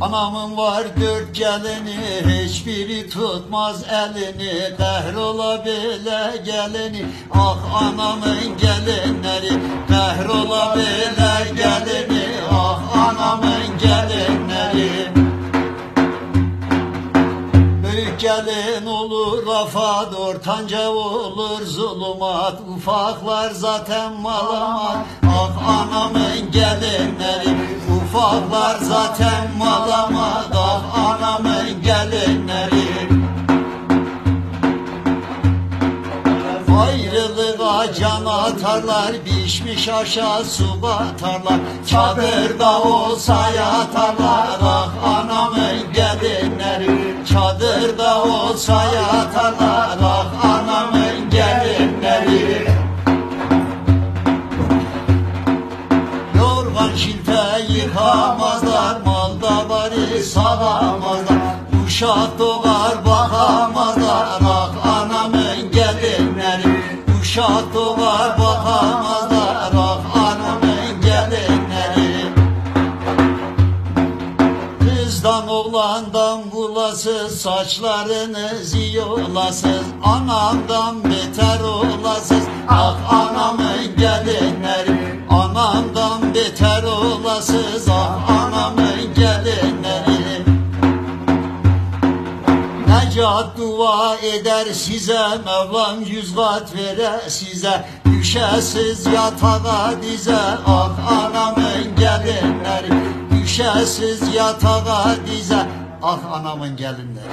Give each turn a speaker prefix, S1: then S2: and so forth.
S1: Anamın var dört gelini Hiçbiri tutmaz elini. Kahrola bile gelini Ah anamın gelinleri. Kahrola bile gelini Ah anamın gelinleri. Gelin olur rafat, ortanca olur zulümat, ufaklar zaten malamat. Ah anamın gelinleri, Ayrılığa can atarlar, pişmiş aşağı su batarlar. Çadırda olsa yatarlar, ah anamın gelinleri. Çadırda olsa yatarlar, ah anamın gelinleri. Yorgan şilte yıkamazlar, malda bari sağamazlar. Uşak doğar Doğar bakamazlar, ah anamın gelinleri. Kızdan oğlandan bulasız Saçlarınız yolasız Anamdan beter olasız. Ah anamın Necat dua eder size Mevlam yüz kat vere size. Düşesiz yatağa dize Ah anamın gelinleri Düşesiz yatağa dize Ah anamın gelinleri